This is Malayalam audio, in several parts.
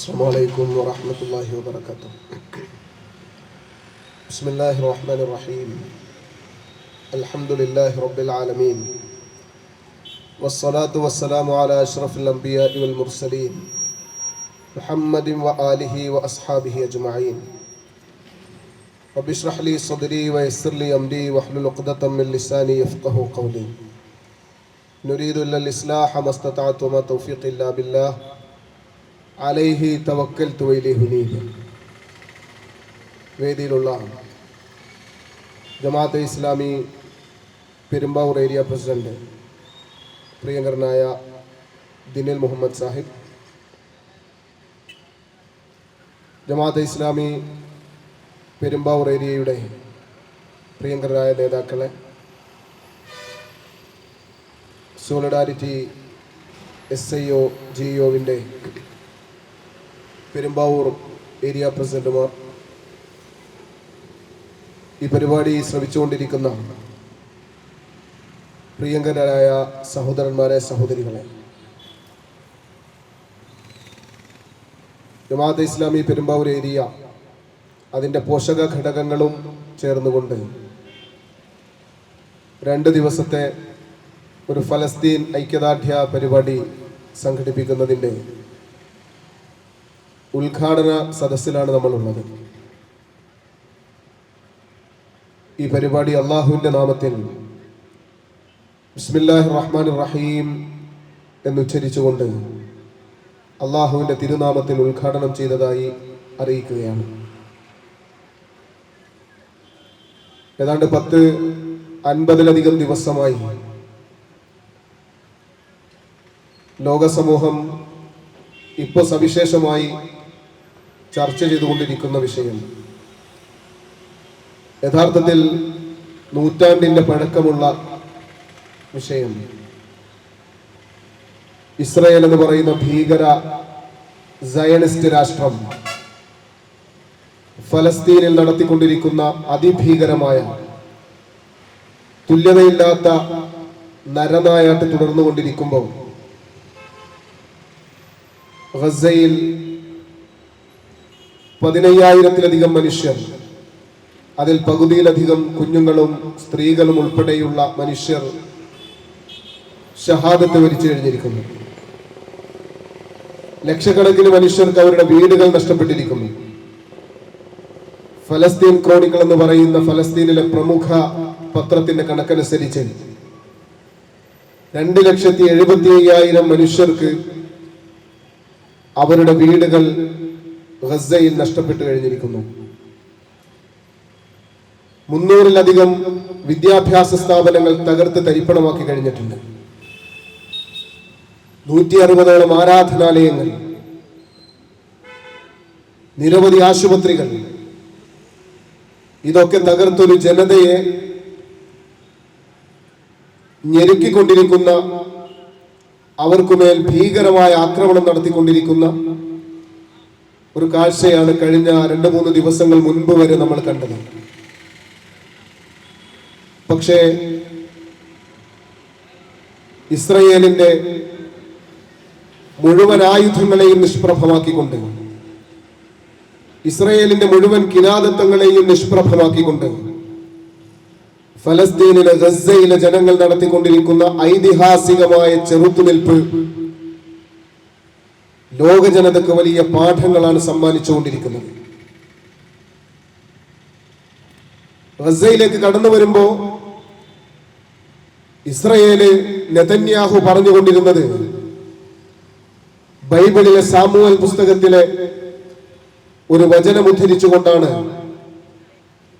السلام عليكم ورحمة الله وبركاته. بسم الله الرحمن الرحيم. الحمد لله رب العالمين. والصلاة والسلام على أشرف الأنبياء والمرسلين محمد وآله وأصحابه أجمعين. رب اشرح لي صدري ويسر لي أمري واحلل عقدة من لساني يفقه قولي. نريد إلا الإصلاح ما استطعت وما توفيق إلا بالله. അലൈഹി തവക്കൽ തുവയിലെ ഹുനീബ് വേദിയിലുള്ള ജമാഅത്തെ ഇസ്ലാമി പെരുമ്പാവൂർ ഏരിയ പ്രസിഡന്റ് പ്രിയങ്കരനായ ദിനിൽ മുഹമ്മദ് സാഹിബ്. ജമാഅത്തെ ഇസ്ലാമി പെരുമ്പാവൂർ ഏരിയയുടെ പ്രിയങ്കരായ നേതാക്കളെ solidarity S I O G ഒവിന്റെ Perumbavoor area പ്രസിഡന്റുമാർ ഈ പരിപാടി ശ്രമിച്ചുകൊണ്ടിരിക്കുന്ന പ്രിയങ്കരായ സഹോദരന്മാരെ സഹോദരികളെ. ജമാഅത്ത് ഇസ്ലാമി പെരുമ്പാവൂർ ഏരിയ അതിന്റെ പോഷക ഘടകങ്ങളും ചേർന്നുകൊണ്ട് രണ്ട് ദിവസത്തെ ഒരു ഫലസ്തീൻ ഐക്യദാർഢ്യ പരിപാടി സംഘടിപ്പിക്കുന്നതിന്റെ ഉദ്ഘാടന സദസ്സിലാണ് നമ്മളുള്ളത്. ഈ പരിപാടി അള്ളാഹുവിന്റെ നാമത്തിൽ ബിസ്മില്ലാഹി റഹ്മാൻ റഹീം എന്നുച്ചരിച്ചുകൊണ്ട് അള്ളാഹുവിന്റെ തിരുനാമത്തിൽ ഉദ്ഘാടനം ചെയ്തതായി അറിയിക്കുകയാണ്. ഏതാണ്ട് പത്ത് അൻപതിലധികം ദിവസമായി ലോകസമൂഹം ഇപ്പോൾ സവിശേഷമായി ചർച്ച ചെയ്തുകൊണ്ടിരിക്കുന്ന വിഷയം. യഥാർത്ഥത്തിൽ നൂറ്റാണ്ടിന്റെ പഴക്കമുള്ള വിഷയം. ഇസ്രയേൽ എന്ന് പറയുന്ന ഭീകര സയണിസ്റ്റ് രാഷ്ട്രം ഫലസ്തീനിൽ നടത്തിക്കൊണ്ടിരിക്കുന്ന അതിഭീകരമായ തുല്യതയില്ലാത്ത നരനായാട്ട് തുടർന്നുകൊണ്ടിരിക്കുമ്പോൾ ഗസയിൽ പതിനയ്യായിരത്തിലധികം മനുഷ്യർ അതിൽ പകുതിയിലധികം കുഞ്ഞുങ്ങളും സ്ത്രീകളും ഉൾപ്പെടെയുള്ള മനുഷ്യർ ഷഹാദത്ത് വരിച്ചു കഴിഞ്ഞിരിക്കുന്നു. ലക്ഷക്കണക്കിന് മനുഷ്യർക്ക് അവരുടെ വീടുകൾ നഷ്ടപ്പെട്ടിരിക്കുന്നു. ഫലസ്തീൻ ക്രോണിക്കൾ എന്ന് പറയുന്ന ഫലസ്തീനിലെ പ്രമുഖ പത്രത്തിന്റെ കണക്കനുസരിച്ച് രണ്ട് ലക്ഷത്തി എഴുപത്തി അയ്യായിരം മനുഷ്യർക്ക് അവരുടെ വീടുകൾ ഗസയിൽ നഷ്ടപ്പെട്ടു കഴിഞ്ഞിരിക്കുന്നു. മുന്നൂറിലധികം വിദ്യാഭ്യാസ സ്ഥാപനങ്ങൾ തകർത്ത് തരിപ്പണമാക്കി കഴിഞ്ഞിട്ടുണ്ട്. നൂറ്റി അറുപതോളം ആരാധനാലയങ്ങൾ നിരവധി ആശുപത്രികൾ ഇതൊക്കെ തകർത്തൊരു ജനതയെ ഞെരുക്കിക്കൊണ്ടിരിക്കുന്ന അവർക്കുമേൽ ഭീകരമായ ആക്രമണം നടത്തിക്കൊണ്ടിരിക്കുന്ന ഒരു കാഴ്ചയാണ് കഴിഞ്ഞ രണ്ട് മൂന്ന് ദിവസങ്ങൾ മുൻപ് വരെ നമ്മൾ കണ്ടത്. പക്ഷേ ഇസ്രയേലിന്റെ മുഴുവൻ ആയുധങ്ങളെയും നിഷ്പ്രഭമാക്കിക്കൊണ്ട് ഇസ്രയേലിന്റെ മുഴുവൻ കിരാതത്വങ്ങളെയും നിഷ്പ്രഭമാക്കിക്കൊണ്ട് ഫലസ്തീനിലെ ഗസയിലെ ജനങ്ങൾ നടത്തിക്കൊണ്ടിരിക്കുന്ന ഐതിഹാസികമായ ചെറുത്തുനിൽപ്പ് ലോക ജനതയ്ക്ക് വലിയ പാഠങ്ങളാണ് സമ്മാനിച്ചുകൊണ്ടിരിക്കുന്നത്. ഗസയിലേക്ക് കടന്നു വരുമ്പോ ഇസ്രയേൽ നെതന്യാഹു പറഞ്ഞുകൊണ്ടിരുന്നത് ബൈബിളിലെ സാമുവൽ പുസ്തകത്തിലെ ഒരു വചനം ഉദ്ധരിച്ചുകൊണ്ടാണ്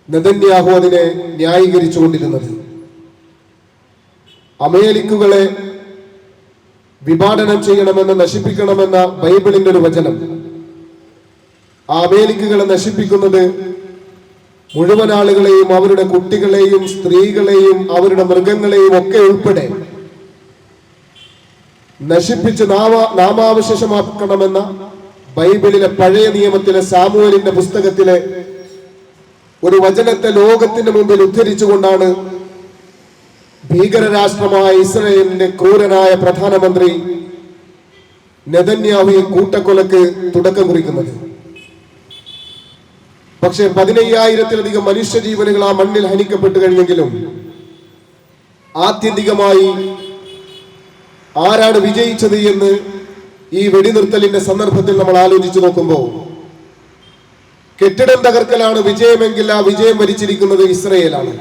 നെതന്യാഹു അതിനെ ന്യായീകരിച്ചുകൊണ്ടിരുന്നത്. അമേരിക്കുകളെ വിഭാടനം ചെയ്യണമെന്ന് നശിപ്പിക്കണമെന്ന ബൈബിളിന്റെ ഒരു വചനം. ആ നശിപ്പിക്കുന്നത് മുഴുവൻ ആളുകളെയും അവരുടെ കുട്ടികളെയും സ്ത്രീകളെയും അവരുടെ മൃഗങ്ങളെയും ഒക്കെ ഉൾപ്പെടെ നശിപ്പിച്ച് നാമ നാമാവശേഷമാക്കണമെന്ന ബൈബിളിലെ പഴയ നിയമത്തിലെ സാമൂഹലിന്റെ പുസ്തകത്തിലെ ഒരു വചനത്തെ ലോകത്തിന്റെ മുമ്പിൽ ഉദ്ധരിച്ചുകൊണ്ടാണ് ഭീകരരാഷ്ട്രമായ ഇസ്രയേലിന്റെ ക്രൂരനായ പ്രധാനമന്ത്രി നെതന്യാഹുയെ കൂട്ടക്കൊലക്ക് തുടക്കം കുറിക്കുന്നത്. പക്ഷെ പതിനയ്യായിരത്തിലധികം മനുഷ്യജീവനുകൾ ആ മണ്ണിൽ ഹനിക്കപ്പെട്ടു കഴിഞ്ഞെങ്കിലും ആത്യന്തികമായി ആരാണ് വിജയിച്ചത് എന്ന് ഈ വെടിനിർത്തലിന്റെ സന്ദർഭത്തിൽ നമ്മൾ ആലോചിച്ചു നോക്കുമ്പോൾ കെട്ടിടം തകർക്കലാണ് വിജയമെങ്കിൽ ആ വിജയം വരിച്ചിരിക്കുന്നത് ഇസ്രയേലാണ്.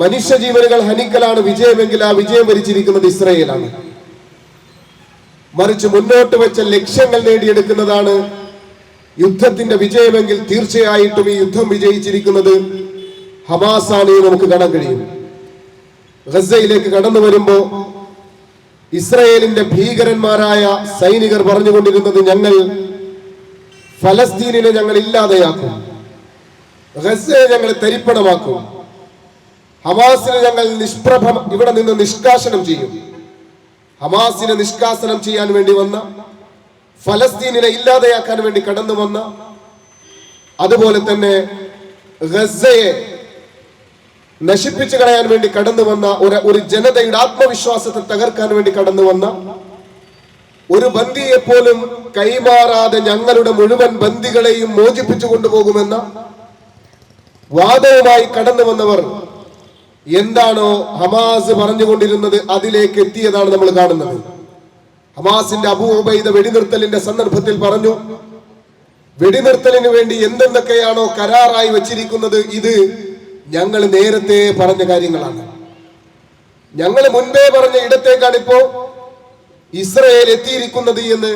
മനുഷ്യജീവനുകൾ ഹനിക്കലാണ് വിജയമെങ്കിൽ ആ വിജയം വരിച്ചിരിക്കുന്നത് ഇസ്രയേലാണ്. മറിച്ച് മുന്നോട്ട് വെച്ച ലക്ഷ്യങ്ങൾ നേടിയെടുക്കുന്നതാണ് യുദ്ധത്തിന്റെ വിജയമെങ്കിൽ തീർച്ചയായിട്ടും ഈ യുദ്ധം വിജയിച്ചിരിക്കുന്നത് ഹമാസാണ് നമുക്ക് കാണാൻ കഴിയും. ഗസയിലേക്ക് കടന്നു വരുമ്പോ ഇസ്രയേലിന്റെ ഭീകരന്മാരായ സൈനികർ പറഞ്ഞുകൊണ്ടിരുന്നത് ഞങ്ങൾ ഫലസ്തീനിനെ ഞങ്ങൾ ഇല്ലാതെയാക്കും. ഗസയെ ഞങ്ങൾ തരിപ്പണമാക്കും. ഹമാസിനെ ഞങ്ങൾ നിഷ്പ്രഭം ഇവിടെ നിന്ന് നിഷ്കാസനം ചെയ്യും. ഹമാസിനെ നിഷ്കാസനം ചെയ്യാൻ വേണ്ടി വന്ന ഫലസ്തീനിനെ ഇല്ലാതെയാക്കാൻ വേണ്ടി കടന്നു വന്ന അതുപോലെ തന്നെ ഗസയെ നശിപ്പിച്ചു കളയാൻ വേണ്ടി കടന്നു വന്ന ഒരു ഒരു ജനതയുടെ ആത്മവിശ്വാസത്തെ തകർക്കാൻ വേണ്ടി കടന്നു വന്ന ഒരു ബന്ദിയെ പോലും കൈമാറാതെ ഞങ്ങളുടെ മുഴുവൻ ബന്ദികളെയും മോചിപ്പിച്ചു കൊണ്ടുപോകുമെന്ന വാദവുമായി കടന്നു വന്നവർ എന്താണോ ഹമാസ് പറഞ്ഞുകൊണ്ടിരുന്നത് അതിലേക്ക് എത്തിയതാണ് നമ്മൾ കാണുന്നത്. ഹമാസിന്റെ അബു ഉബൈദ വെടിനിർത്തലിന്റെ സന്ദർഭത്തിൽ പറഞ്ഞു വെടിനിർത്തലിന് വേണ്ടി എന്തെന്തൊക്കെയാണോ കരാറായി വച്ചിരിക്കുന്നത് ഇത് ഞങ്ങൾ നേരത്തെ പറഞ്ഞ കാര്യങ്ങളാണ്. ഞങ്ങൾ മുൻപേ പറഞ്ഞ ഇടത്തേക്കാണ് ഇപ്പോ ഇസ്രയേൽ എത്തിയിരിക്കുന്നത് എന്ന്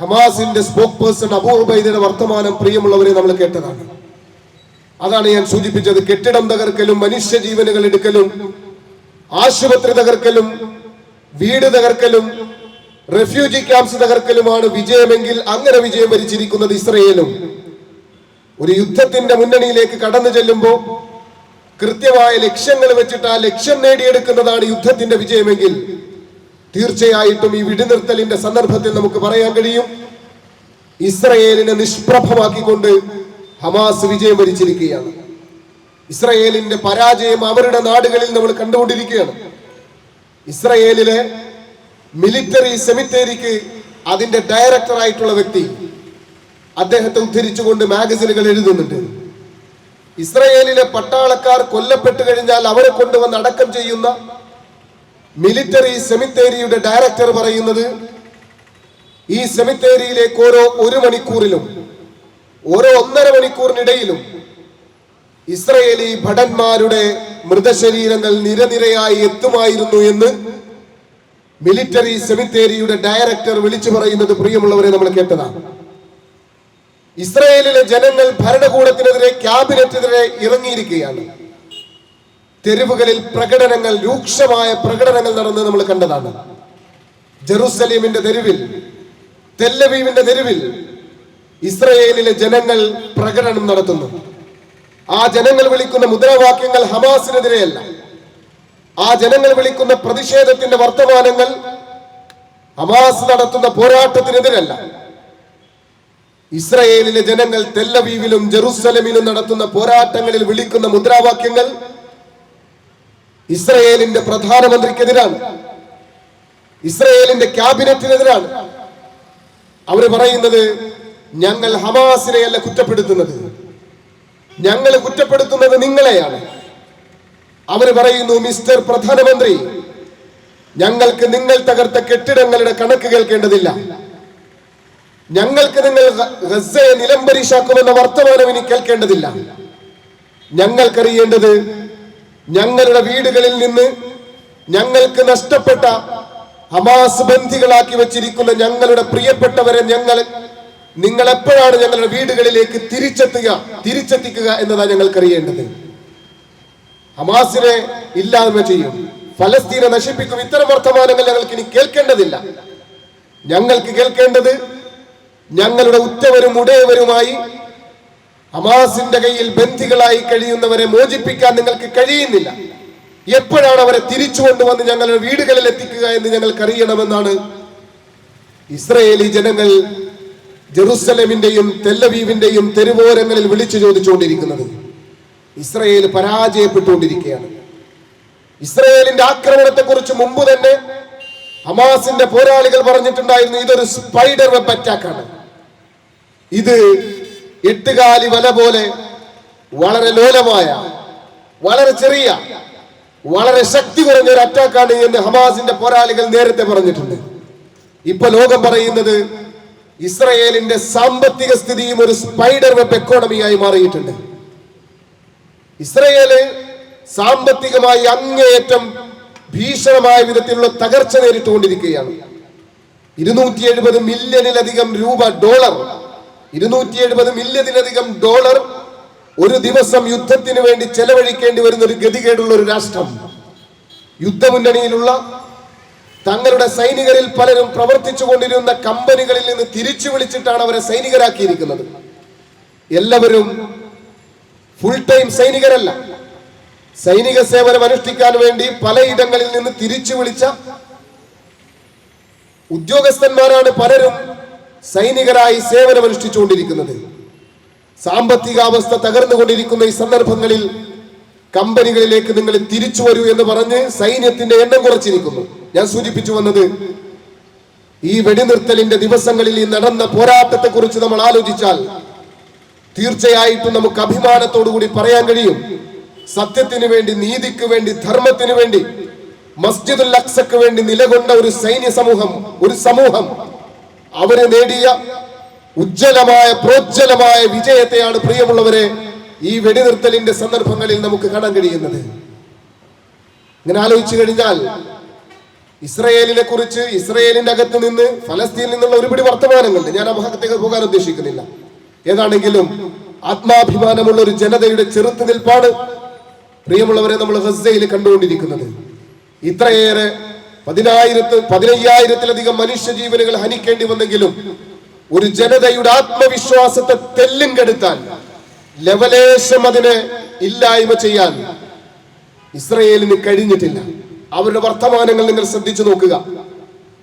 ഹമാസിന്റെ സ്പോക്ക് പേഴ്സൺ അബൂ ഉബൈദയുടെ വർത്തമാനം പ്രിയമുള്ളവരെ നമ്മൾ കേട്ടതാണ്. അതാണ് ഞാൻ സൂചിപ്പിച്ചത്. കെട്ടിടം തകർക്കലും മനുഷ്യ ജീവനുകൾ എടുക്കലും ആശുപത്രി തകർക്കലും വീട് തകർക്കലും റെഫ്യൂജി ക്യാമ്പ്സ് തകർക്കലുമാണ് വിജയമെങ്കിൽ അങ്ങനെ വിജയം വരിച്ചിരിക്കുന്നത് ഇസ്രയേലും. ഒരു യുദ്ധത്തിന്റെ മുന്നണിയിലേക്ക് കടന്നു ചെല്ലുമ്പോൾ കൃത്യമായ ലക്ഷ്യങ്ങൾ വെച്ചിട്ട് ആ ലക്ഷ്യം നേടിയെടുക്കുന്നതാണ് യുദ്ധത്തിന്റെ വിജയമെങ്കിൽ തീർച്ചയായിട്ടും ഈ വെടിനിർത്തലിന്റെ സന്ദർഭത്തിൽ നമുക്ക് പറയാൻ കഴിയും. ഇസ്രയേലിനെ നിഷ്പ്രഭമാക്കിക്കൊണ്ട് ഹമാസ് വിജയം വരിച്ചിരിക്കുകയാണ്. ഇസ്രയേലിന്റെ പരാജയം അവരുടെ നാടുകളിൽ നമ്മൾ കണ്ടുകൊണ്ടിരിക്കുകയാണ്. ഇസ്രയേലിലെ മിലിറ്ററി സെമിത്തേരിക്ക് അതിന്റെ ഡയറക്ടറായിട്ടുള്ള വ്യക്തി അദ്ദേഹത്തെ ഉദ്ധരിച്ചുകൊണ്ട് മാഗസിനുകൾ എഴുതുന്നുണ്ട്. ഇസ്രയേലിലെ പട്ടാളക്കാർ കൊല്ലപ്പെട്ടു കഴിഞ്ഞാൽ അവരെ കൊണ്ടുവന്ന് അടക്കം ചെയ്യുന്ന മിലിറ്ററി സെമിത്തേരിയുടെ ഡയറക്ടർ പറയുന്നത് ഈ സെമിത്തേരിയിലേക്ക് ഓരോ ഒരു മണിക്കൂറിലും ഓരോ ഒന്നര മണിക്കൂറിനിടയിലും ഇസ്രയേലി ഭടന്മാരുടെ മൃതശരീരങ്ങൾ നിരനിരയായി എത്തുമായിരുന്നു എന്ന് മിലിറ്ററി സെമിത്തേരിയുടെ ഡയറക്ടർ വിളിച്ചു പറയുന്നത് പ്രിയമുള്ളവരെ നമ്മൾ കേട്ടതാണ്. ഇസ്രയേലിലെ ജനങ്ങൾ ഭരണകൂടത്തിനെതിരെ ക്യാബിനറ്റിനെതിരെ ഇറങ്ങിയിരിക്കുകയാണ്. തെരുവുകളിൽ പ്രകടനങ്ങൾ രൂക്ഷമായ പ്രകടനങ്ങൾ നടന്ന് നമ്മൾ കണ്ടതാണ്. ജെറുസലേമിന്റെ തെരുവിൽ തെല്ലവീവിന്റെ തെരുവിൽ ഇസ്രയേലിലെ ജനങ്ങൾ പ്രകടനം നടത്തുന്നു. ആ ജനങ്ങൾ വിളിക്കുന്ന മുദ്രാവാക്യങ്ങൾ ഹമാസിനെതിരെയല്ല. ആ ജനങ്ങൾ വിളിക്കുന്ന പ്രതിഷേധത്തിന്റെ വർത്തമാനങ്ങൾ ഹമാസ് നടത്തുന്ന പോരാട്ടത്തിനെതിരല്ല. ഇസ്രയേലിലെ ജനങ്ങൾ തെല്ലവീവിലും ജെറുസലമിലും നടത്തുന്ന പോരാട്ടങ്ങളിൽ വിളിക്കുന്ന മുദ്രാവാക്യങ്ങൾ ഇസ്രയേലിന്റെ പ്രധാനമന്ത്രിക്കെതിരാണ്. ഇസ്രയേലിന്റെ ക്യാബിനറ്റിനെതിരാണ്. അവർ പറയുന്നത് ഞങ്ങൾ ഹമാസിനെയല്ല കുറ്റപ്പെടുത്തുന്നത്. ഞങ്ങൾ കുറ്റപ്പെടുത്തുന്നത് നിങ്ങളെയാണ്. അവർ പറയുന്നു മിസ്റ്റർ പ്രധാനമന്ത്രി ഞങ്ങൾക്ക് നിങ്ങൾ തകർത്ത കെട്ടിടങ്ങളുടെ കണക്ക് കേൾക്കേണ്ടതില്ല. ഞങ്ങൾക്ക് നിങ്ങൾ ഗസയെ നിലംപരിശാക്കുമെന്ന വർത്തമാനം ഇനി കേൾക്കേണ്ടതില്ല. ഞങ്ങൾക്കറിയേണ്ടത് ഞങ്ങളുടെ വീടുകളിൽ നിന്ന് ഞങ്ങൾക്ക് നഷ്ടപ്പെട്ട ഹമാസ് ബന്ധികളാക്കി വെച്ചിരിക്കുന്ന ഞങ്ങളുടെ പ്രിയപ്പെട്ടവരെ ഞങ്ങൾ നിങ്ങൾ എപ്പോഴാണ് ഞങ്ങളുടെ വീടുകളിലേക്ക് തിരിച്ചെത്തുക തിരിച്ചെത്തിക്കുക എന്നതാണ് ഞങ്ങൾക്കറിയേണ്ടത് ഹമാസിനെ ഇല്ലായ്മ ചെയ്യും. ഫലസ്തീനെ നശിപ്പിക്കും. ഇത്തരം വർത്തമാനങ്ങൾ ഞങ്ങൾക്ക് ഇനി കേൾക്കേണ്ടതില്ല. ഞങ്ങൾക്ക് കേൾക്കേണ്ടത് ഞങ്ങളുടെ ഉറ്റവരും ഉടയവരുമായി ഹമാസിന്റെ കയ്യിൽ ബന്ധികളായി കഴിയുന്നവരെ മോചിപ്പിക്കാൻ നിങ്ങൾക്ക് കഴിയുന്നില്ല. എപ്പോഴാണ് അവരെ തിരിച്ചു കൊണ്ടുവന്ന് ഞങ്ങളുടെ വീടുകളിൽ എത്തിക്കുക എന്ന് ഞങ്ങൾക്ക് അറിയണമെന്നാണ് ഇസ്രയേലി ജനങ്ങൾ ജെറുസലേമിന്റെയും തെല്ലവീവിന്റെയും തെരുവോരങ്ങളിൽ വിളിച്ചു ചോദിച്ചുകൊണ്ടിരിക്കുന്നത്. ഇസ്രയേൽ പരാജയപ്പെട്ടുകൊണ്ടിരിക്കുകയാണ്. ഇസ്രയേലിന്റെ ആക്രമണത്തെക്കുറിച്ച് മുമ്പ് തന്നെ ഹമാസിന്റെ പോരാളികൾ പറഞ്ഞിട്ടുണ്ടായിരുന്നു ഇതൊരു സ്പൈഡർ വെബ് അറ്റാക്കാണ്. ഇത് എട്ടുകാലി വല പോലെ വളരെ ലോലമായ വളരെ ചെറിയ വളരെ ശക്തി കുറഞ്ഞ ഒരു അറ്റാക്കാണ് എന്ന് ഹമാസിന്റെ പോരാളികൾ നേരത്തെ പറഞ്ഞിട്ടുണ്ട്. ഇപ്പൊ ലോകം പറയുന്നത് ഇസ്രയേലിന്റെ സാമ്പത്തിക സ്ഥിതിയും ഒരു സ്പൈഡർ വെബ് എക്കോണമിയായി മാറിയിട്ടുണ്ട്. ഇസ്രയേൽ സാമ്പത്തികമായി അങ്ങേയറ്റം ഭീഷണമായ വിധത്തിലുള്ള തകർച്ച നേരിട്ടുകൊണ്ടിരിക്കുകയാണ്. ഇരുന്നൂറ്റി എഴുപത് മില്യണിലധികം രൂപ ഡോളർ ഇരുന്നൂറ്റി എഴുപത് മില്യണിലധികം ഡോളർ ഒരു ദിവസം യുദ്ധത്തിന് വേണ്ടി ചെലവഴിക്കേണ്ടി വരുന്ന ഒരു ഗതികേടുള്ള ഒരു രാഷ്ട്രം. യുദ്ധമുന്നണിയിലുള്ള തങ്ങളുടെ സൈനികരിൽ പലരും പ്രവർത്തിച്ചു കൊണ്ടിരുന്ന കമ്പനികളിൽ നിന്ന് തിരിച്ചു വിളിച്ചിട്ടാണ് അവരെ സൈനികരാക്കിയിരിക്കുന്നത്. എല്ലാവരും ഫുൾ ടൈം സൈനികരല്ല. സൈനിക സേവനം അനുഷ്ഠിക്കാൻ വേണ്ടി പലയിടങ്ങളിൽ നിന്ന് തിരിച്ചു വിളിച്ച ഉദ്യോഗസ്ഥന്മാരാണ് പലരും സൈനികരായി സേവനം അനുഷ്ഠിച്ചുകൊണ്ടിരിക്കുന്നത് സാമ്പത്തികാവസ്ഥ തകർന്നുകൊണ്ടിരിക്കുന്ന ഈ സന്ദർഭങ്ങളിൽ കമ്പനികളിലേക്ക് നിങ്ങൾ തിരിച്ചു വരൂ എന്ന് പറഞ്ഞ് സൈന്യത്തിന്റെ എണ്ണം കുറച്ചിരിക്കുന്നു ഞാൻ സൂചിപ്പിച്ചു വന്നത് ഈ വെടിനിർത്തലിന്റെ ദിവസങ്ങളിൽ ഈ നടന്ന പോരാട്ടത്തെ കുറിച്ച് നമ്മൾ ആലോചിച്ചാൽ തീർച്ചയായിട്ടും നമുക്ക് അഭിമാനത്തോടു കൂടി പറയാൻ കഴിയും. സത്യത്തിന് വേണ്ടി നീതിക്ക് വേണ്ടി ധർമ്മത്തിന് വേണ്ടി മസ്ജിദുൽ അക്സക്ക് വേണ്ടി നിലകൊണ്ട ഒരു സൈന്യ സമൂഹം ഒരു സമൂഹം അവർ നേടിയ ഉജ്ജ്വലമായ പ്രോജ്വലമായ വിജയത്തെയാണ് പ്രിയമുള്ളവരെ ഈ വെടിനിർത്തലിന്റെ സന്ദർഭങ്ങളിൽ നമുക്ക് കാണാൻ കഴിയുന്നത്. ഇങ്ങനെ ആലോചിച്ചു കഴിഞ്ഞാൽ ഇസ്രയേലിനെ കുറിച്ച് ഇസ്രയേലിന്റെ അകത്ത് നിന്ന് ഫലസ്തീനിൽ നിന്നുള്ള ഒരുപിടി വർത്തമാനങ്ങളുണ്ട്. ഞാൻ ആ ഭാഗത്തേക്ക് പോകാൻ ഉദ്ദേശിക്കുന്നില്ല. ഏതാണെങ്കിലും ആത്മാഭിമാനമുള്ള ഒരു ജനതയുടെ ചെറുത്തുനിൽപ്പാണ് പ്രിയമുള്ളവരെ നമ്മൾ ഹസ്സയിൽ കണ്ടുകൊണ്ടിരിക്കുന്നത്. ഇത്രയേറെ പതിനായിരത്ത് പതിനയ്യായിരത്തിലധികം മനുഷ്യജീവനുകൾ ഹനിക്കേണ്ടി വന്നെങ്കിലും ഒരു ജനതയുടെ ആത്മവിശ്വാസത്തെ തെല്ലും കെടുത്താൻ ലവലേശം അതിനെ ഇല്ലായ്മ ചെയ്യാൻ ഇസ്രയേലിന് കഴിഞ്ഞിട്ടില്ല. അവരുടെ വർത്തമാനങ്ങൾ നിങ്ങൾ ശ്രദ്ധിച്ചു നോക്കുക.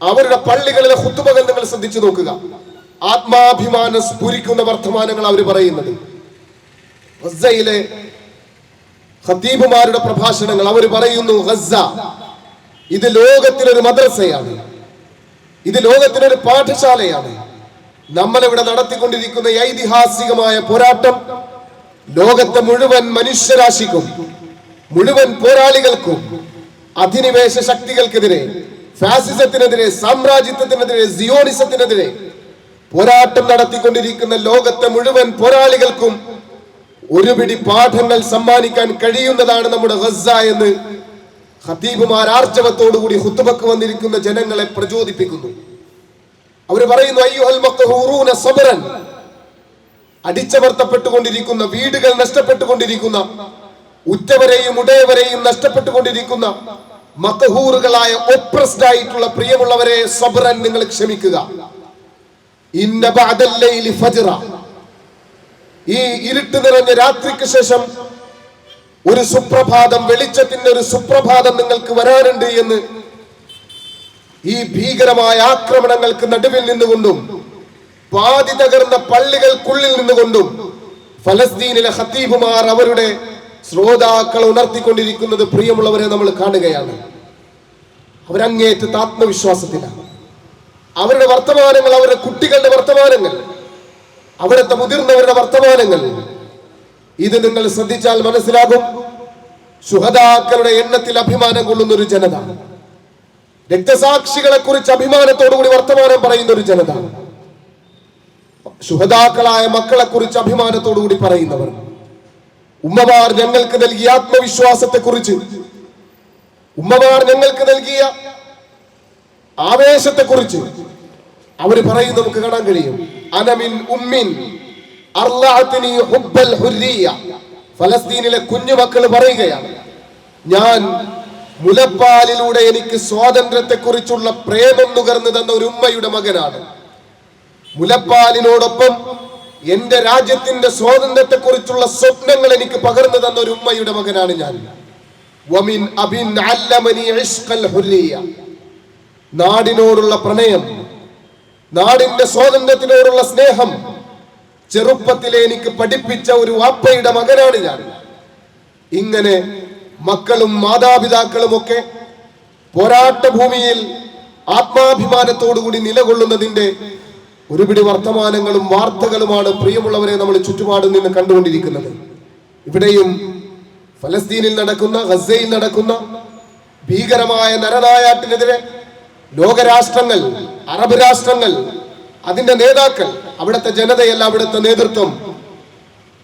അവരുടെ പള്ളികളിലെ ഹുത്തുമകൾ നിങ്ങൾ ശ്രദ്ധിച്ചു നോക്കുക. ആത്മാഭിമാനം സ്ഫുരിക്കുന്ന വർത്തമാനങ്ങൾ അവർ പറയുന്നത്. ഗസയിലെ ഖത്തീബുമാരുടെ പ്രഭാഷണങ്ങൾ അവർ പറയുന്നു ഗസ ഇത് ലോകത്തിനൊരു മദ്രസയാണ്. ഇത് ലോകത്തിനൊരു പാഠശാലയാണ്. നമ്മളിവിടെ നടത്തിക്കൊണ്ടിരിക്കുന്ന ഐതിഹാസികമായ പോരാട്ടം ലോകത്തെ മുഴുവൻ മനുഷ്യരാശിക്കും മുഴുവൻ പോരാളികൾക്കും അധിനിവേശ ശക്തികൾക്കെതിരെ ഫാസിസത്തിനെതിരെ സാമ്രാജ്യത്വത്തിനെതിരെ സിയോണിസത്തിനെതിരെ പോരാട്ടം നടത്തിക്കൊണ്ടിരിക്കുന്ന ലോകത്തെ മുഴുവൻ പോരാളികൾക്കും ഒരു പിടി പാഠങ്ങൾ സമ്മാനിക്കാൻ കഴിയുന്നതാണ് നമ്മുടെ ഗസ എന്ന് ഹത്തീബുമാർ ആർജവത്തോടുകൂടി ഹുത്തുബക്ക് വന്നിരിക്കുന്ന ജനങ്ങളെ പ്രചോദിപ്പിക്കുന്നു. അവർ പറയുന്നു അയ്യോ മഖ്ഹൂറൂന സബറൻ അടിച്ചമർത്തപ്പെട്ടുകൊണ്ടിരിക്കുന്ന വീടുകൾ നഷ്ടപ്പെട്ടുകൊണ്ടിരിക്കുന്ന ഉറ്റവരെയും ഉടയവരെയും നഷ്ടപ്പെട്ടുകൊണ്ടിരിക്കുന്ന മക്കഹൂറുകളായ ഒപ്രസ്ഡ് ആയിട്ടുള്ള പ്രിയമുള്ളവരെ സബറൻ നിങ്ങൾ ക്ഷമിക്കുക. ഈ ഇരുട്ട് നിറഞ്ഞ രാത്രിക്ക് ശേഷം ഒരു സുപ്രഭാതം വെളിച്ചത്തിന്റെ ഒരു സുപ്രഭാതം നിങ്ങൾക്ക് വരാനുണ്ട് എന്ന് ഈ ഭീകരമായ ആക്രമണങ്ങൾക്ക് നടുവിൽ നിന്നുകൊണ്ടും പാതി തകർന്ന പള്ളികൾക്കുള്ളിൽ നിന്നുകൊണ്ടും ഫലസ്തീനിലെ ഹത്തീബുമാർ അവരുടെ ശ്രോതാക്കളെ ഉണർത്തിക്കൊണ്ടിരിക്കുന്നത് പ്രിയമുള്ളവരെ നമ്മൾ കാണുകയാണ്. അവരങ്ങേറ്റത്തെ ആത്മവിശ്വാസത്തിലാണ്. അവരുടെ വർത്തമാനങ്ങൾ അവരുടെ കുട്ടികളുടെ വർത്തമാനങ്ങൾ അവിടുത്തെ മുതിർന്നവരുടെ വർത്തമാനങ്ങൾ ഇത് നിങ്ങൾ ശ്രദ്ധിച്ചാൽ മനസ്സിലാകും. സുഹതാക്കളുടെ എണ്ണത്തിൽ അഭിമാനം കൊള്ളുന്ന ഒരു ജനത. രക്തസാക്ഷികളെ കുറിച്ച് അഭിമാനത്തോടുകൂടി വർത്തമാനം പറയുന്ന ഒരു ജനത. ശുഹതാക്കളായ മക്കളെ കുറിച്ച് അഭിമാനത്തോടുകൂടി പറയുന്നവർ ഉമ്മമാർ ഞങ്ങൾക്ക് നൽകിയ ആത്മവിശ്വാസത്തെ കുറിച്ച് ഉമ്മമാർ ഞങ്ങൾക്ക് നൽകിയ ആവേശത്തെ കുറിച്ച് അവർ പറയും നമുക്ക് കാണാൻ കഴിയും. അനമിൻ ഉമ്മിൻ ഹുബ്ബൽ ഹുർരിയ ഫലസ്തീനിലെ പറയുകയാണ് ഞാൻ മുലപ്പാലിലൂടെ എനിക്ക് സ്വാതന്ത്ര്യത്തെ കുറിച്ചുള്ള പ്രേമം നുകർന്നു തന്ന ഒരു ഉമ്മയുടെ മകനാണ്. മുലപ്പാലിനോടൊപ്പം എന്റെ രാജ്യത്തിന്റെ സ്വാതന്ത്ര്യത്തെ കുറിച്ചുള്ള സ്വപ്നങ്ങൾ എനിക്ക് പകർന്നു തന്ന ഒരു ഉമ്മയുടെ മകനാണ് ഞാൻ. വമിൻ അബിൻ നാടിനോടുള്ള പ്രണയം നാടിന്റെ സ്വാതന്ത്ര്യത്തിനോടുള്ള സ്നേഹം ചെറുപ്പത്തിലെ എനിക്ക് പഠിപ്പിച്ച ഒരു വാപ്പയുടെ മകനാണ് ഞാൻ. ഇങ്ങനെ മക്കളും മാതാപിതാക്കളും ഒക്കെ പോരാട്ട ഭൂമിയിൽ ആത്മാഭിമാനത്തോടുകൂടി നിലകൊള്ളുന്നതിന്റെ ഒരുപിടി വർത്തമാനങ്ങളും വാർത്തകളുമാണ് പ്രിയമുള്ളവരെ നമ്മൾ ചുറ്റുപാടും നിന്ന് കണ്ടുകൊണ്ടിരിക്കുന്നത്. ഇവിടെയും ഫലസ്തീനിൽ നടക്കുന്ന ഗസയിൽ നടക്കുന്ന ഭീകരമായ നരനായാട്ടിനെതിരെ ലോകരാഷ്ട്രങ്ങൾ അറബ് രാഷ്ട്രങ്ങൾ അതിന്റെ നേതാക്കൾ അവിടുത്തെ ജനതയല്ല അവിടുത്തെ നേതൃത്വം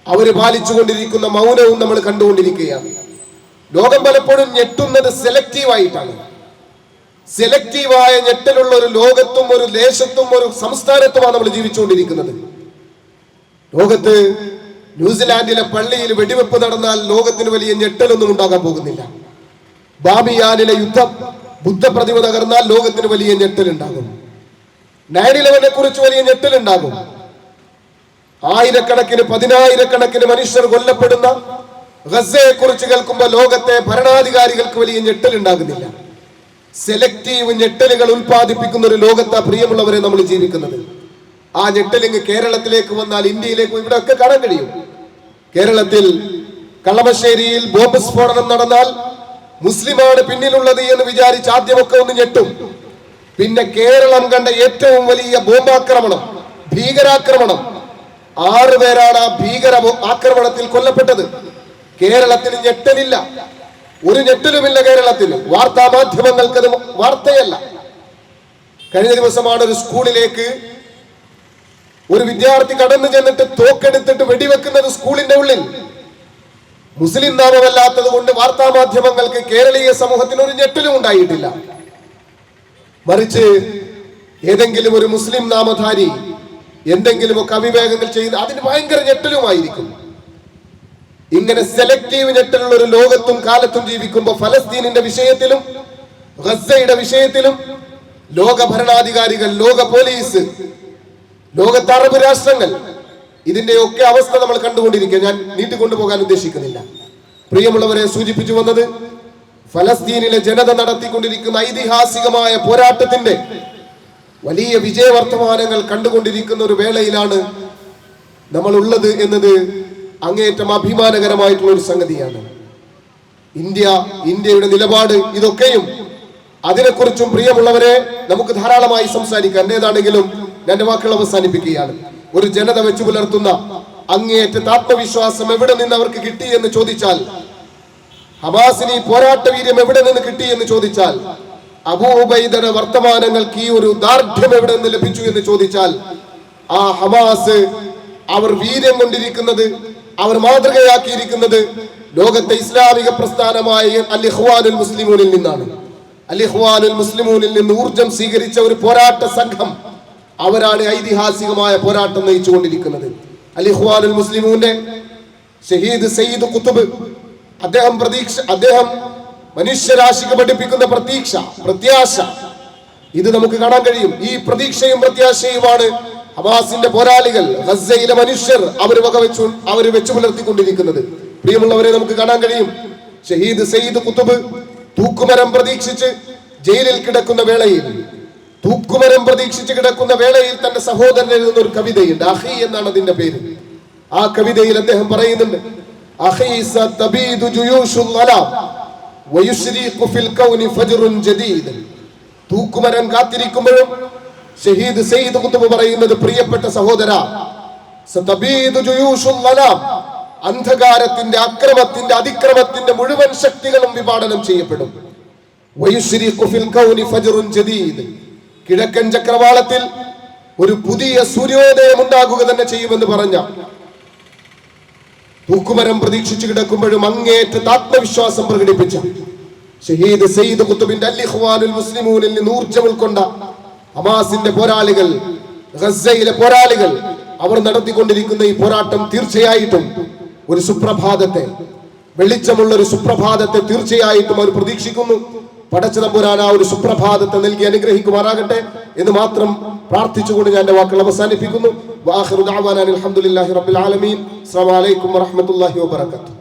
അവർ പാലിച്ചുകൊണ്ടിരിക്കുന്ന മൗനവും നമ്മൾ കണ്ടുകൊണ്ടിരിക്കുകയാണ്. ലോകം പലപ്പോഴും ഞെട്ടുന്നത് സെലക്റ്റീവ് ആയിട്ടാണ്. സെലക്റ്റീവായ ഞെട്ടലുള്ള ഒരു ലോകത്തും ഒരു ദേശത്തും ഒരു സംസ്ഥാനത്തുമാണ് നമ്മൾ ജീവിച്ചുകൊണ്ടിരിക്കുന്നത്. ലോകത്ത് ന്യൂസിലാൻഡിലെ പള്ളിയിൽ വെടിവെപ്പ് നടന്നാൽ ലോകത്തിന് വലിയ ഞെട്ടലൊന്നും ഉണ്ടാകാൻ പോകുന്നില്ല. ബാബിയാനിലെ യുദ്ധം ബുദ്ധപ്രതിമ തകർന്നാൽ ലോകത്തിന് വലിയ ഞെട്ടലുണ്ടാകും. നയൻ ഇലവനെ കുറിച്ച് വലിയ ഞെട്ടലുണ്ടാകും. ആയിരക്കണക്കിന് പതിനായിരക്കണക്കിന് മനുഷ്യർ കൊല്ലപ്പെടുന്ന ഗസയെ കുറിച്ച് കേൾക്കുമ്പോൾ ലോകത്തെ ഭരണാധികാരികൾക്ക് വലിയ ഞെട്ടലുണ്ടാകുന്നില്ല. സെലക്റ്റീവ് ഞെട്ടലുകൾ ഉൽപ്പാദിപ്പിക്കുന്ന ഒരു ലോകത്താ പ്രിയമുള്ളവരെ നമ്മൾ ജീവിക്കുന്നത്. ആ ഞെട്ടലിങ് കേരളത്തിലേക്ക് വന്നാൽ ഇന്ത്യയിലേക്ക് ഇവിടെ ഒക്കെ കാണാൻ കഴിയും. കേരളത്തിൽ കളമശ്ശേരിയിൽ ബോംബ് സ്ഫോടനം നടന്നാൽ മുസ്ലിമാണ് പിന്നിലുള്ളത് എന്ന് വിചാരിച്ച് ആദ്യമൊക്കെ ഒന്ന് ഞെട്ടും. പിന്നെ കേരളം കണ്ട ഏറ്റവും വലിയ ബോംബാക്രമണം ഭീകരാക്രമണം. ആറുപേരാണ് ആ ഭീകര ആക്രമണത്തിൽ കൊല്ലപ്പെട്ടത്. കേരളത്തിൽ ഞെട്ടലില്ല. ഒരു ഞെട്ടലുമില്ല കേരളത്തിൽ. വാർത്താ മാധ്യമങ്ങൾക്ക് വാർത്തയല്ല. കഴിഞ്ഞ ദിവസമാണ് ഒരു സ്കൂളിലേക്ക് ഒരു വിദ്യാർത്ഥി കടന്നു ചെന്നിട്ട് തോക്കെടുത്തിട്ട് വെടിവെക്കുന്നത് സ്കൂളിന്റെ ഉള്ളിൽ. മുസ്ലിം നാമമല്ലാത്തത് കൊണ്ട് വാർത്താ മാധ്യമങ്ങൾക്ക് കേരളീയ സമൂഹത്തിന് ഒരു ഞെട്ടലും ഉണ്ടായിട്ടില്ല. മറിച്ച് ഏതെങ്കിലും ഒരു മുസ്ലിം നാമധാരി എന്തെങ്കിലുമൊക്കെ അവിവേകങ്ങൾ ചെയ്ത് അതിന് ഭയങ്കര ഞെട്ടലുമായിരിക്കും. ഇങ്ങനെ സെലക്റ്റീവ് ഞെട്ടലുള്ള ഒരു ലോകത്തും കാലത്തും ജീവിക്കുമ്പോൾ ഫലസ്തീനിന്റെ വിഷയത്തിലും ഗസയുടെ വിഷയത്തിലും ലോക ഭരണാധികാരികൾ ലോക പോലീസ് ലോകത്തെ അറബ് രാഷ്ട്രങ്ങൾ ഇതിന്റെയൊക്കെ അവസ്ഥ നമ്മൾ കണ്ടുകൊണ്ടിരിക്കുക. ഞാൻ നീട്ടിക്കൊണ്ടുപോകാൻ ഉദ്ദേശിക്കുന്നില്ല. പ്രിയമുള്ളവരെ സൂചിപ്പിച്ചു വന്നത് ഫലസ്തീനിലെ ജനത നടത്തിക്കൊണ്ടിരിക്കുന്ന ഐതിഹാസികമായ പോരാട്ടത്തിന്റെ വലിയ വിജയവർത്തമാനങ്ങൾ കണ്ടുകൊണ്ടിരിക്കുന്ന ഒരു വേളയിലാണ് നമ്മൾ ഉള്ളത് എന്നത്. അങ്ങേയറ്റം അഭിമാനകരമായിട്ടുള്ള ഒരു സംഗതിയാണ്. ഇന്ത്യ ഇന്ത്യയുടെ നിലപാട് ഇതൊക്കെയും അതിനെക്കുറിച്ചും പ്രിയമുള്ളവരെ നമുക്ക് ധാരാളമായി സംസാരിക്കാം. എന്റേതാണെങ്കിലും എന്റെ വാക്കുകൾ അവസാനിപ്പിക്കുകയാണ്. ഒരു ജനത വെച്ചു പുലർത്തുന്ന അങ്ങേയറ്റ ആത്മവിശ്വാസം എവിടെ നിന്ന് അവർക്ക് കിട്ടി എന്ന് ചോദിച്ചാൽ ഹമാസിന് ഈ പോരാട്ട വീര്യം എവിടെ നിന്ന് കിട്ടി എന്ന് ചോദിച്ചാൽ അബൂബൈദയുടെ വർത്തമാനങ്ങൾക്ക് ഈ ഒരു ദാർഢ്യം എവിടെ നിന്ന് ലഭിച്ചു എന്ന് ചോദിച്ചാൽ ആ ഹമാസ് അവർ വീര്യം കൊണ്ടിരിക്കുന്നത് അവർ മാതൃകയാക്കിയിരിക്കുന്നത് ലോകത്തെ ഇസ്ലാമിക പ്രസ്ഥാനമായ അലിഹ്വാനുൽ മുസ്ലിമൂനിൽ നിന്നാണ്. അലിഹ്വാനുൽ മുസ്ലിമൂനിൽ നിന്ന് ഊർജം സ്വീകരിച്ച ഒരു പോരാട്ട സംഘം അവരാണ് ഐതിഹാസികമായ പോരാട്ടം നയിച്ചുകൊണ്ടിരിക്കുന്നത്. അൽ ഇഖ്വാനുൽ മുസ്ലിമൂന്റെ ഷഹീദ് സയ്യിദ് കുത്തുബ് അദ്ദേഹം പ്രതീക്ഷ അദ്ദേഹം മനുഷ്യരാശിക്ക് പഠിപ്പിക്കുന്ന പ്രതീക്ഷ പ്രത്യാശ. ഇത് നമുക്ക് കാണാൻ കഴിയും. ഈ പ്രതീക്ഷയും പ്രത്യാശയുമാണ് ഹമാസിന്റെ പോരാളികൾ ഗസയിലെ മനുഷ്യർ അവർ വക വെച്ചു അവർ വെച്ചു പുലർത്തിക്കൊണ്ടിരിക്കുന്നത്. പ്രിയമുള്ളവരെ നമുക്ക് കാണാൻ കഴിയും. ഷഹീദ് സയ്യിദ് കുത്തുബ് തൂക്കുമരം പ്രതീക്ഷിച്ച് ജയിലിൽ കിടക്കുന്ന വേളയിൽ തൂക്കുമരം പ്രതീക്ഷിച്ച് കിടക്കുന്ന വേളയിൽ തന്റെ സഹോദരൻ എഴുതുന്ന ഒരു കവിതയുണ്ട്. അഹി എന്നാണ് അതിന്റെ പേര്. ആ കവിതയിൽ അദ്ദേഹം പറയുന്നുണ്ട് തൂക്കുമരം കാത്തിരിക്കുമ്പോഴും ഷഹീദ് സയ്യിദ് കുത്തുബ് പറയുന്നത് പ്രിയപ്പെട്ട സഹോദര അന്ധകാരത്തിന്റെ അക്രമത്തിന്റെ അതിക്രമത്തിന്റെ മുഴുവൻ ശക്തികളും വിപാടനം ചെയ്യപ്പെടും. കിഴക്കൻ ചക്രവാളത്തിൽ ഒരു പുതിയ സൂര്യോദയം ഉണ്ടാകുക തന്നെ ചെയ്യുമെന്ന് പറഞ്ഞ തൂക്കുമരം പ്രതീക്ഷിച്ചു കിടക്കുമ്പോഴും അങ്ങേറ്റത്ത് ആത്മവിശ്വാസം പ്രകടിപ്പിച്ച ഷഹീദ് സയ്യിദ് കുത്തുബിന്റെ അൽ ഇഖ്വാനുൽ മുസ്ലിമൂനിൽ നിന്ന് ഊർജം ഉൾക്കൊണ്ട ഹമാസിന്റെ പോരാളികൾ ഗസയിലെ പോരാളികൾ അവർ നടത്തിക്കൊണ്ടിരിക്കുന്ന ഈ പോരാട്ടം തീർച്ചയായിട്ടും ഒരു സുപ്രഭാതത്തെ വെളിച്ചമുള്ള ഒരു സുപ്രഭാതത്തെ തീർച്ചയായിട്ടും അവർ പ്രതീക്ഷിക്കുന്നു. പടച്ചതമ്പുരാൻ ആ ഒരു സുപ്രഭാതത്തെ നൽകി അനുഗ്രഹിക്കുമാറാകട്ടെ എന്ന് മാത്രം പ്രാർത്ഥിച്ചുകൊണ്ട് ഞാൻ എന്റെ വാക്കുകൾ അവസാനിപ്പിക്കുന്നു. വാഹിറു അലഹമുല്ലാഹി റബ്ബിൽ ആലമീൻ. അസ്സലാമു അലൈക്കും വറഹ്മത്തുള്ളാഹി വബറകാതുഹു.